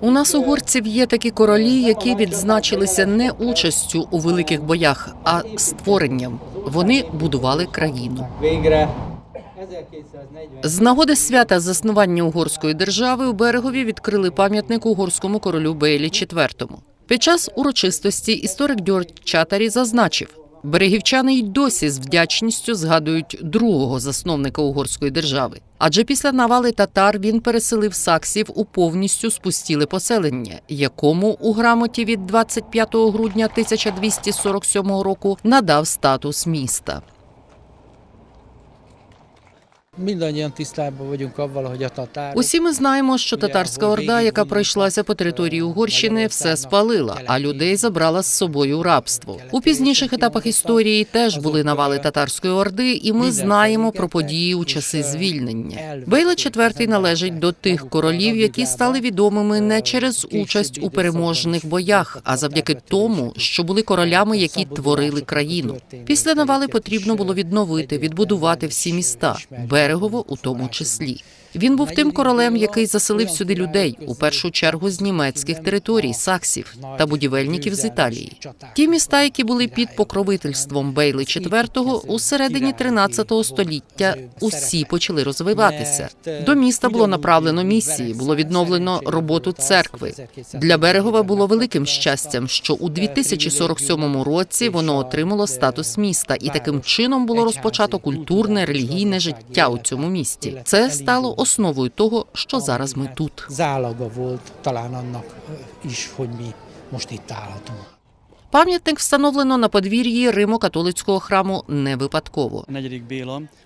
У нас угорців є такі королі, які відзначилися не участю у великих боях, а створенням. Вони будували країну. Végre 1240 З нагоди свята заснування угорської держави у берегові відкрили пам'ятник угорському королю Бейлі IV. Під час урочистості історик Дьорд Чатарі зазначив. Берегівчани й досі з вдячністю згадують другого засновника угорської держави. Адже після навали татар він переселив саксів у повністю спустіле поселення, якому у грамоті від 25 грудня 1247 року надав статус міста. Mindannyian tisztában vagyunk avval, hogy a tatárok Усі ми знаємо, що татарська орда, яка пройшлася по території Угорщини, все спалила, а людей забрала з собою у рабство. У пізніших етапах історії теж були навали татарської орди, і ми знаємо про події у часи звільнення. Бейла IV належить до тих королів, які стали відомими не через участь у переможних боях, а завдяки тому, що були королями, які творили країну. Після навали потрібно було відновити, відбудувати всі міста, берегово у тому числі. Він був тим королем, який заселив сюди людей, у першу чергу з німецьких територій, саксів та будівельників з Італії. Ті міста, які були під покровительством Бейли IV, у середині 13 століття усі почали розвиватися. До міста було направлено місії, було відновлено роботу церкви. Для Берегова було великим щастям, що у 2047 році воно отримало статус міста, і таким чином було розпочато культурне релігійне життя у цьому місті. Це стало основою того, що зараз ми тут. is, hogy mi most itt állhatunk. Пам'ятник встановлено на подвір'ї Римо-католицького храму не випадково.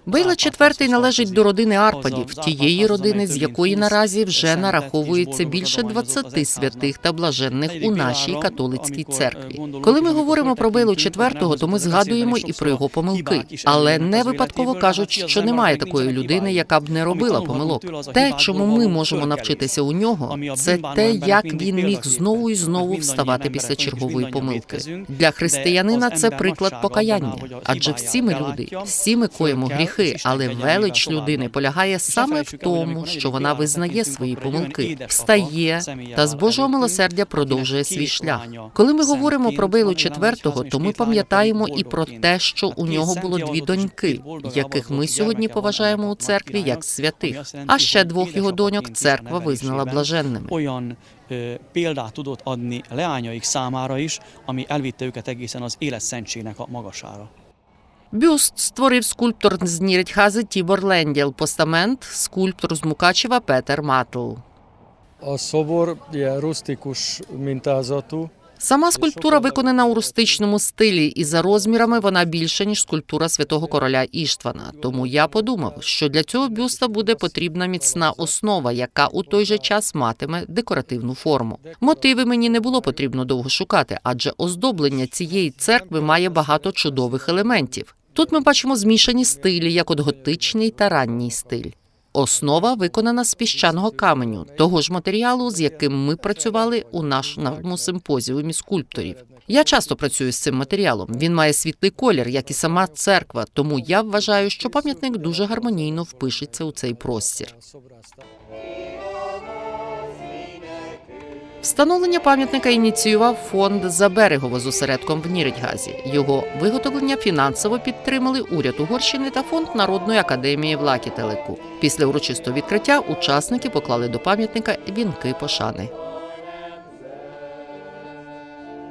Бейла IV належить до родини Арпадів, тієї родини, з якої наразі вже нараховується більше 20 святих та блаженних у нашій католицькій церкві. Коли ми говоримо про Бейлу IV, то ми згадуємо і про його помилки, але не випадково кажуть, що немає такої людини, яка б не робила помилок. Те, чому ми можемо навчитися у нього, це те, як він міг знову і знову вставати після чергової помилки. Для християнина це приклад покаяння, адже всі ми люди, всі ми коїмо гріхи, але велич людини полягає саме в тому, що вона визнає свої помилки, встає та з Божого милосердя продовжує свій шлях. Коли ми говоримо про Бейлу IV, то ми пам'ятаємо і про те, що у нього було дві доньки, яких ми сьогодні поважаємо у церкві як святих. А ще двох його доньок церква визнала блаженними. Olyan ö, példát tudott adni leányaik számára is, ami elvitte őket egészen az élet szentségnek a magasára. Бюст створив скульптор з Нірідхази Тібор Лендєл, постамент скульптор з Мукачева Петер Матл. A szobor ilyen rustikus mintázatú, Сама скульптура виконана у рустичному стилі, і за розмірами вона більша ніж скульптура святого короля Іштвана. Тому я подумав, що для цього бюста буде потрібна міцна основа, яка у той же час матиме декоративну форму. Мотиви мені не було потрібно довго шукати, адже оздоблення цієї церкви має багато чудових елементів. Тут ми бачимо змішані стилі, як от готичний та ранній стиль. Основа виконана з піщаного каменю, того ж матеріалу, з яким ми працювали у нашому симпозіумі скульпторів. Я часто працюю з цим матеріалом. Він має світлий колір, як і сама церква. Тому я вважаю, що пам'ятник дуже гармонійно впишеться у цей простір. Встановлення пам'ятника ініціював фонд за берегово з осередком в Ніридьгазі. Його виготовлення фінансово підтримали уряд Угорщини та фонд Народної академії в Лакітелеку. Після урочистого відкриття учасники поклали до пам'ятника вінки пошани.